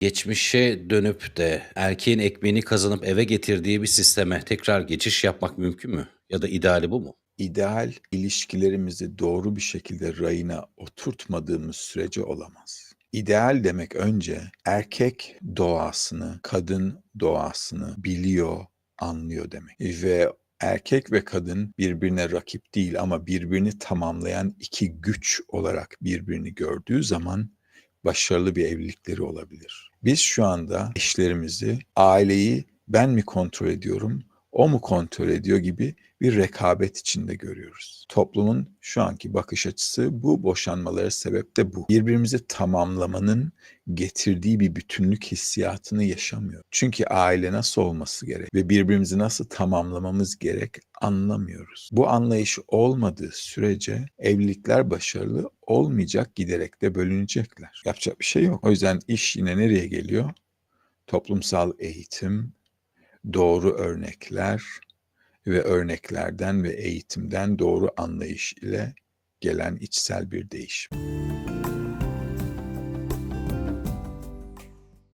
Geçmişe dönüp de erkeğin ekmeğini kazanıp eve getirdiği bir sisteme tekrar geçiş yapmak mümkün mü? Ya da ideali bu mu? İdeal ilişkilerimizi doğru bir şekilde rayına oturtmadığımız sürece olamaz. İdeal demek önce erkek doğasını, kadın doğasını biliyor, anlıyor demek. Ve erkek ve kadın birbirine rakip değil ama birbirini tamamlayan iki güç olarak birbirini gördüğü zaman başarılı bir evlilikleri olabilir. Biz şu anda eşlerimizi, aileyi ben mi kontrol ediyorum, o mu kontrol ediyor gibi bir rekabet içinde görüyoruz. Toplumun şu anki bakış açısı bu boşanmalara sebep de bu. Birbirimizi tamamlamanın getirdiği bir bütünlük hissiyatını yaşamıyor. Çünkü aile nasıl olması gerek ve birbirimizi nasıl tamamlamamız gerek anlamıyoruz. Bu anlayış olmadığı sürece evlilikler başarılı olmayacak giderek de bölünecekler. Yapacak bir şey yok. O yüzden iş yine nereye geliyor? Toplumsal eğitim, doğru örnekler ve örneklerden ve eğitimden doğru anlayış ile gelen içsel bir değişim.